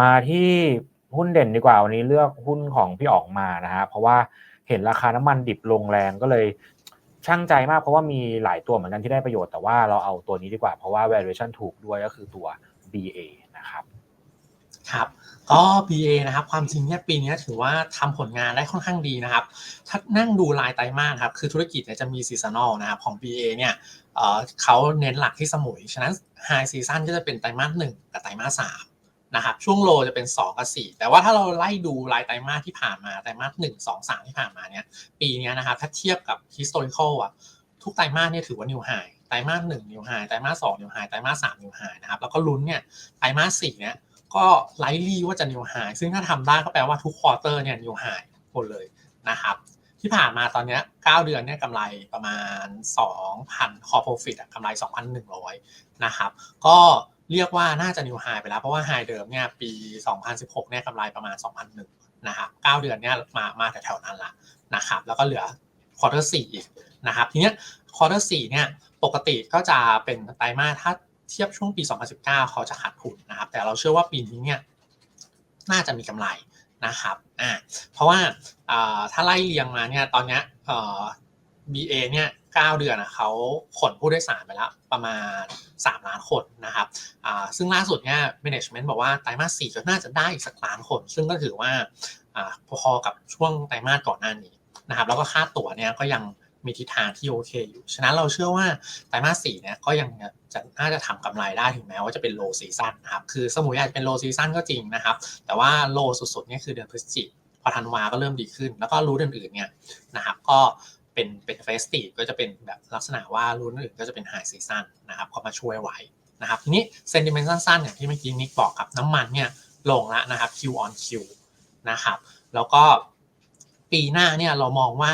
มาที่หุ้นเด่นดีกว่าวันนี้เลือกหุ้นของพี่อ๋องมานะฮะเพราะว่าเห็นราคาน้ำมันดิบลงแรงก็เลยช่างใจมากเพราะว่ามีหลายตัวเหมือนกันที่ได้ประโยชน์แต่ว่าเราเอาตัวนี้ดีกว่าเพราะว่า valuation ถูกด้วยก็คือตัว BA นะครับครับก็ BA นะครับความจริงเนี่ยปีนี้ถือว่าทำผลงานได้ค่อนข้างดีนะครับ ถ้านั่งดูรายไตรมาสครับคือธุรกิจเนี่ยจะมีซีซันอลนะครับของ BA เนี่ยเเขาเน้นหลักที่สมุย ฉะนั้นไฮซีซันก็จะเป็นไตรมาสหนึ่งกับไตรมาสสาม นะครับช่วงโลจะเป็น 2 กับ 4 แต่ว่าถ้าเราไล่ดูรายไตรมาสที่ผ่านมาไตรมาสหนึ่งสองสามที่ผ่านมาเนี่ยปีนี้นะครับถ้าเทียบกับ historical อะทุกไตรมาสเนี่ยถือว่านิวไฮไตรมาสหนึ่งนิวไฮไตรมาสสองนิวไฮไตรมาสสามนิวไฮนะครับแล้วก็ลุ้นเนี่ยไตรมาสสี่เนี่ยก็ไลลี่ว่าจะนิวไฮซึ่งถ้าทำได้ก็แปลว่าทุกควอเตอร์เนี่ยนิวไฮหมดเลยนะครับที่ผ่านมาตอนนี้9เดือนเนี่ยกำไรประมาณ 2,000คอ profit กำไร 2,100 นะครับ ก็ เรียกว่าน่าจะนิวไฮไปแล้วเพราะว่าไฮเดิมเนี่ยปี 2016เนี่ยกำไรประมาณ 2,001นะครับ9เดือนเนี่ยมามาแถวๆนั้นละนะครับแล้วก็เหลือควอเตอร์4อีกนะครับทีเนี้ยควอเตอร์4เนี่ยปกติก็จะเป็นไตรมาสถ้าเทียบช่วงปี 2019 เขาจะขาดทุนนะครับแต่เราเชื่อว่าปีนี้เนี่ยน่าจะมีกำไรนะครับอ่าเพราะว่าถ้าไล่เรียงมาเนี่ยตอนเนี้ย BA เนี่ย9เดือนอะเขาขนผู้โดยสารไปแล้วประมาณ 3 ล้านคนนะครับอ่าซึ่งล่าสุดเนี่ย management บอกว่าไตรมาส4ก็น่าจะได้อีกสักล้านคน ซึ่งก็ถือว่าอ่าพอๆกับช่วงไตรมาสก่อนหน้านี้นะครับ แล้วก็ค่าตั๋วเนี่ยก็ยังมีทิศทางที่โอเคอยู่ ฉะนั้นเราเชื่อว่าไตรมาสสี่เนี่ยก็ยังจะน่าจะทำกำไรได้ถึงแม้ว่าจะเป็นโลซีซันนะครับ คือสมุยอาจจะเป็นโลซีซันก็จริงนะครับ แต่ว่าโลสุดๆเนี่ยคือเดือนพฤศจิกพอธันวาก็เริ่มดีขึ้น แล้วก็รู้เดือื่นๆเนี่ยนะครับ ก็ เป็นเป็นเฟสติฟก็จะเป็นแบบลักษณะว่ารู้อื่นก็จะเป็นไฮซีซันนะครับก็มาช่วยไว้นะครับทีนี้เซนติเมนต์สั้นๆอย่างที่เมื่อกี้นิกบอกกับน้ำมันเนี่ยลงแล้วนะครับ Q on Q นะครับแล้วก็ปีหน้าเนี่ยเรามองว่า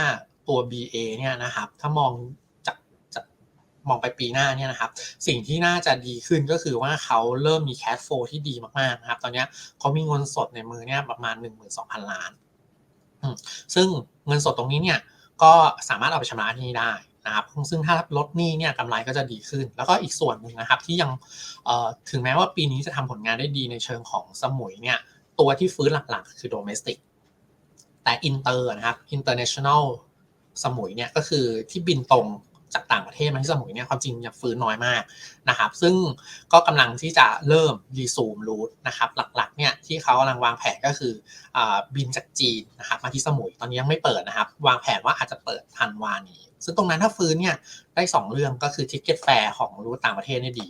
ตัว BA เนี่ยนะครับถ้ามองจากจากมองไปปีหน้าเนี่ยนะครับสิ่งที่น่าจะดีขึ้นก็คือว่าเขาเริ่มมีแคชโฟที่ดีมากๆนะครับตอนนี้เขามีเงินสดในมือเนี่ยประมาณ 12,000 ล้าน ซึ่งเงินสดตรงนี้เนี่ย ก็สามารถเอาไปชำระหนี้ได้นะครับซึ่งถ้าลดหนี้เนี่ยกำไรก็จะดีขึ้น แล้วก็อีกส่วนหนึ่งนะครับที่ยังถึงแม้ว่าปีนี้จะทำผลงานได้ดีในเชิงของสมุยเนี่ยตัวที่ฟื้นหลักๆ คือโดเมสติกแต่อินเตอร์นะครับ international สมุยเนี่ยก็คือที่บินตรง จากต่างประเทศมาที่สมุยเนี่ยความจริงยังฟื้นน้อยมากนะครับ ซึ่งก็กำลังที่จะเริ่มรีซูมรูทนะครับ หลักๆเนี่ยที่เขากำลังวางแผนก็คืออบินจากจีนนะครับมาที่สมุยตอนนี้ยังไม่เปิดนะครับ วางแผนว่าอาจจะเปิดทันวานี้ ซึ่งตรงนั้นถ้าฟื้นเนี่ยได้ 2 เรื่องก็คือทิกเก็ตแฟร์ของรูทต่างประเทศนี่ดี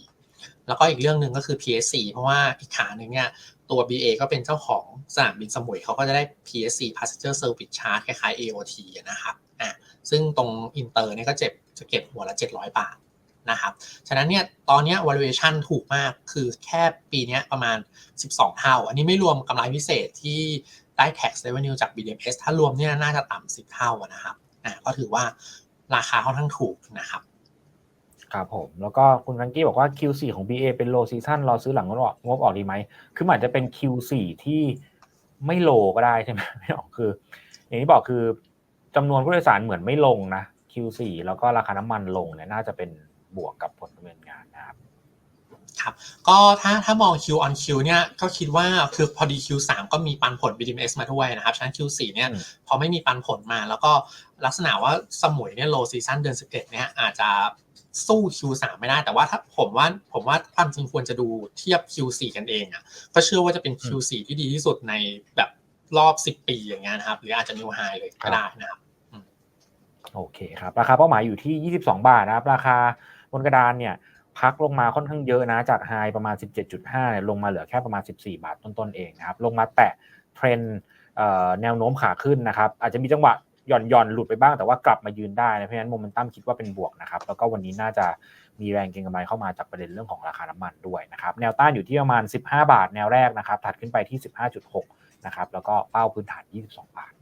แล้วก็อีกเรื่องหนึ่งก็คือ PSC เพราะว่าอีกขาหนึ่งเนี่ยตัว BA ก็เป็นเจ้าของสนามบินสมุยเขาก็จะได้ PSC Passenger Service Charge คล้ายๆ AOT นะครับ อะ ซึ่งตรงอินเตอร์เนี่ยก็เจ็บจะเก็บหัวละ 700 บาทนะครับ ฉะนั้นเนี่ยตอนนี้ valuation ถูกมากคือแค่ปีนี้ประมาณ 12 เท่า อันนี้ไม่รวมกำไรพิเศษที่ได้ tax revenue จาก BDMs ถ้ารวมเนี่ยน่าจะต่ำ10 เท่านะครับอะก็ถือว่าราคาค่อนข้างถูกนะครับ ครับผม แล้วก็คุณฟังกี้บอกว่า Q4 ของ BA เป็น low season รอซื้อหลังงบออกงบออกดีไหม คืออาจจะเป็น Q4 ที่ไม่โลก็ได้ใช่ไหมไม่ออกคือ อย่างที่บอกคือ จำนวนผู้โดยสารเหมือนไม่ลงนะ Q4 แล้วก็ราคาน้ำมันลงเนี่ยน่าจะเป็นบวกกับผลดำเนินงานนะครับครับก็ถ้าถ้ามอง Q on Q เนี่ยก็คิดว่าคือพอดี Q3 ก็มีปันผล BDMs มาด้วยนะครับฉะนั้น Q4 เนี่ยพอไม่มีปันผลมา แล้วก็ลักษณะว่าสมุยเนี่ย low season เดือน 11เนี่ยอาจจะสู้ Q3 ไม่ได้แต่ว่าถ้าผมว่าผมว่าความจริงควรจะดูเทียบ Q4 กันเองอะก็เชื่อว่าจะเป็น Q4 ที่ดีที่สุดในแบบ รอบ 10 ปีอย่างเงี้ยนะครับ หรืออาจจะ new high เลยก็ได้นะครับโอเคครับ ราคาเป้าหมายอยู่ที่ 22 บาทนะครับ ราคาบนกระดานเนี่ย พักลงมาค่อนข้างเยอะนะ จากไฮประมาณ 17.5เนี่ยลงมาเหลือแค่ประมาณ 14 บาทต้นๆเองนะครับ ลงมาแตะเทรนแนวโน้มขาขึ้นนะครับ อาจจะมีจังหวะหย่อนหย่อนหลุดไปบ้างแต่ว่ากลับมายืนได้นะเพราะฉะนั้นโมเมนตัมคิดว่าเป็นบวกนะครับ แล้วก็วันนี้น่าจะมีแรงเก็งกำไรเข้ามาจากประเด็นเรื่องของราคาน้ำมันด้วยนะครับ แนวต้านอยู่ที่ประมาณ 15 บาท แนวแรกนะครับ ถัดขึ้นไปที่ 15.6 นะครับแล้วก็เป้าพื้นฐาน 22 บาท